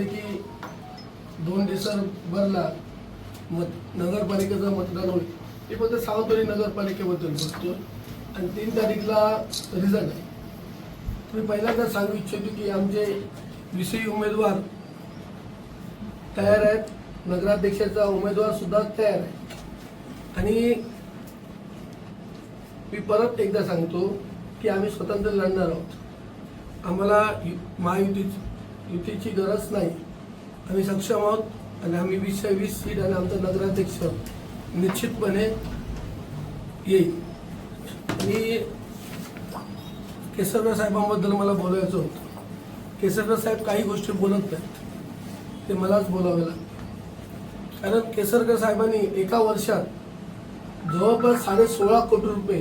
झाले की दोन डिसेंबरला मत नगरपालिकेचं मतदान होईल. हे फक्त सावंतवाडी नगरपालिकेबद्दल बोलतो आणि तीन तारीखला रिझल्ट आहे. मी पहिल्यांदा सांगू इच्छितो की आमचे विषयी उमेदवार तयार आहेत. नगराध्यक्षाचा उमेदवार सुद्धा तयार आहे. आणि मी परत एकदा सांगतो की आम्ही स्वतंत्र लढणार आहोत. आम्हाला यु- युतीची गरज नाही. आम्ही सक्षम आहोत आणि आम्ही वीसशे वीस सीट आणि आमचा नगराध्यक्ष निश्चितपणे येईल. आणि केसरकर साहेबांबद्दल मला बोलायचं होतं. केसरकर साहेब काही गोष्टी बोलत नाहीत. ते मलाच बोलावे लागते कारण केसरकर साहेबांनी एका वर्षात जवळपास साडे सोळा कोटी रुपये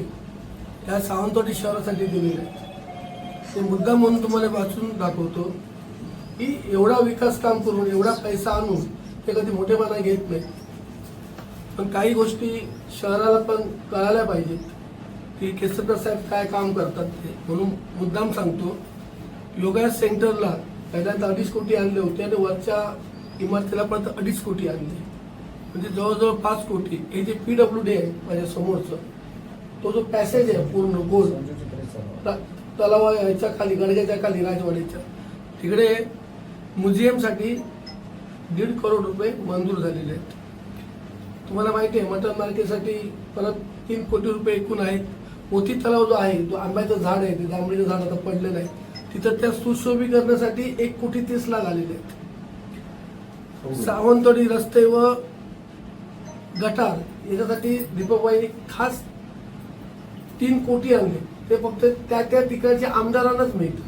या सावंतवाडी शहरासाठी दिलेले आहेत. ते मुद्दा म्हणून तुम्हाला वाचून दाखवतो. की एवढा विकास काम करून एवढा पैसा आणून ते कधी मोठेपणा घेत नाही पण काही गोष्टी शहराला पण कळायला पाहिजेत की केसरकर साहेब काय काम करतात ते. म्हणून मुद्दाम सांगतो योगा सेंटरला पहिल्यांदा अडीच कोटी आणले होते आणि वरच्या इमारतीला पण अडीच कोटी आणले. म्हणजे जवळजवळ पाच कोटी. हे जे पी डब्ल्यू डी आहे माझ्या समोरचं तो जो पॅसेज आहे पूर्ण गोल त- तलावा याच्या खाली गडग्याच्या खाली राजवाडीच्या. तिकडे म्युझियमसाठी दीड करोड रुपये मंजूर झालेले आहेत. तुम्हाला माहिती आहे मटन मार्केटसाठी परत तीन कोटी रुपये एकूण आहेत. मोती तलाव जो आहे जो आंब्याचं झाड आहे ते जांभळीचं झाड आता पडलेलं आहे. तिथं त्या सुशोभीकरणासाठी एक कोटी तीस लाख आलेले आहेत. सावंतवाडी रस्ते व गटार याच्यासाठी दीपकबाई खास तीन कोटी आणले. ते फक्त त्या त्या ठिकाणच्या आमदारांनाच मिळतं.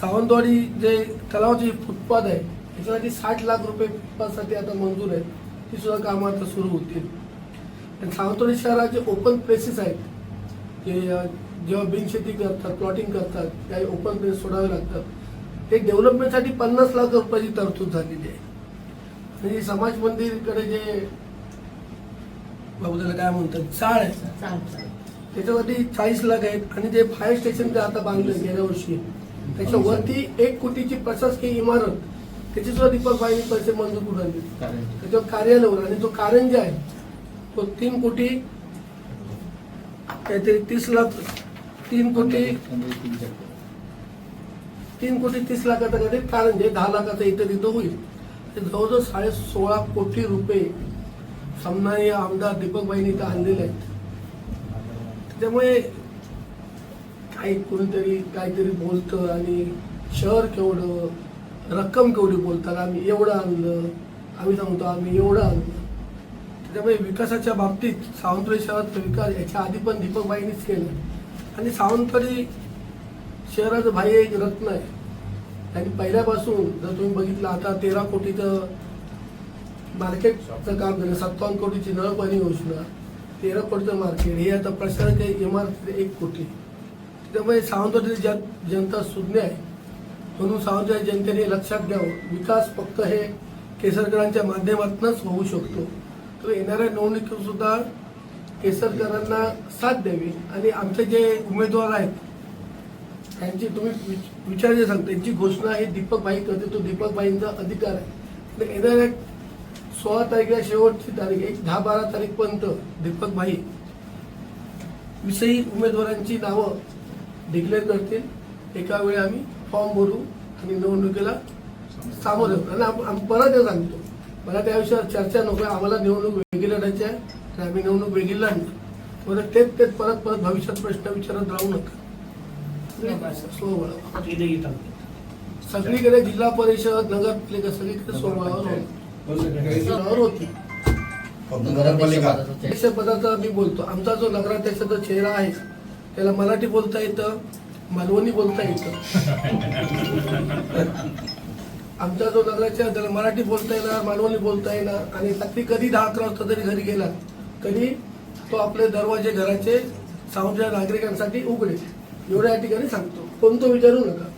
सावंतवाडी जे तलावाची फुटपाथ आहे याच्यासाठी साठ लाख रुपये फुटपाथसाठी आता मंजूर आहेत. ती सुद्धा कामं आता सुरू होतील. आणि सावंतवाडी शहराचे ओपन प्लेसेस आहेत जे जेव्हा बिनशेती करतात प्लॉटिंग करतात काही ओपन प्लेस सोडावे लागतात. ते डेव्हलपमेंटसाठी पन्नास लाख रुपयाची तरतूद झालेली आहे. म्हणजे समाज मंदिरकडे जे बाबू त्याला काय म्हणतात चाळ आहे. त्याच्यावरती चाळीस लाख आहेत. आणि जे फायर स्टेशन आता बांधलं गेल्या वर्षी त्याच्यावरती एक कोटीची प्रशासकीय इमारत त्याची सुद्धा दीपक भाईने पैसे मंजूर करून आणले. त्याच्यावर कार्यालयावर आणि तो कारंजा आहे तो तीन कोटी काहीतरी तीस लाख तीन कोटी तीन कोटी तीस लाखाचा काहीतरी कारंजे दहा लाखाचा इथं तिथं होईल. ते जवळजवळ साडे सोळा कोटी रुपये सामनाय आमदार दीपक भाईने इथं आणलेले आहेत. त्यामुळे काय कोणीतरी काहीतरी बोलतं आणि शहर केवढं रक्कम केवढी बोलतात आम्ही एवढं आणलं आम्ही सांगतो आम्ही एवढं आणलं. त्यामुळे विकासाच्या बाबतीत सावंतवाडी शहरात विकास याच्या आधी पण दीपकबाईंनीच केलं. आणि सावंतवाडी शहराचं भाई एक रत्न आहे. आणि पहिल्यापासून जर तुम्ही बघितलं आता तेरा कोटीचं मार्केटचं काम झालं सत्तावन्न कोटीची नळपाणी योजना तेरा कोटीचं मार्केट हे आता प्रशासकीय इमारत एक कोटी. त्यामुळे सावंतवाडी जन जनता सुज्ञ आहे म्हणून सावंतवाडी जनतेने लक्षात घ्यावं. विकास फक्त हे केसरकरांच्या माध्यमातूनच होऊ शकतो. तर येणाऱ्या निवडणुकीतसुद्धा केसरकरांना साथ द्यावी. आणि आमचे जे उमेदवार आहेत त्यांची तुम्ही विचार जे सांगता त्यांची घोषणा ही दीपक भाई करते. तो दीपक भाईंचा अधिकार आहे. तर येणाऱ्या सोळा तारखेला शेवटची तारीख एक दहा बारा तारीखपर्यंत दीपक भाई विषयी उमेदवारांची नावं डिक्लेअर करतील. एका वेळी आम्ही फॉर्म भरू आणि निवडणुकीला सामोरे. आणि परत हे सांगतो मला त्या विषयावर चर्चा नको. आम्हाला निवडणूक वेगळी लढायची आहे आणि आम्ही निवडणूक वेगळी लढणार. मला तेच तेच परत परत भविष्यात प्रश्न विचारत राहू नका. सोहळा सगळीकडे जिल्हा परिषद नगरपालिका सगळीकडे सोहळावर होती. अध्यक्ष पदाचा मी बोलतो. आमचा जो नगराध्यक्षाचा चेहरा आहे त्याला मराठी बोलता येतं मालवणी बोलता येतं. आमचा जो नगराध्यक्ष त्याला मराठी बोलता येणार मालवणी बोलता येणार. आणि रात्री कधी दहा अकरा वाजता जरी घरी गेला तरी तो आपले दरवाजे घराचे सावंतच्या नागरिकांसाठी उघडे. एवढ्या ठिकाणी सांगतो. कोणतं विचारू नका.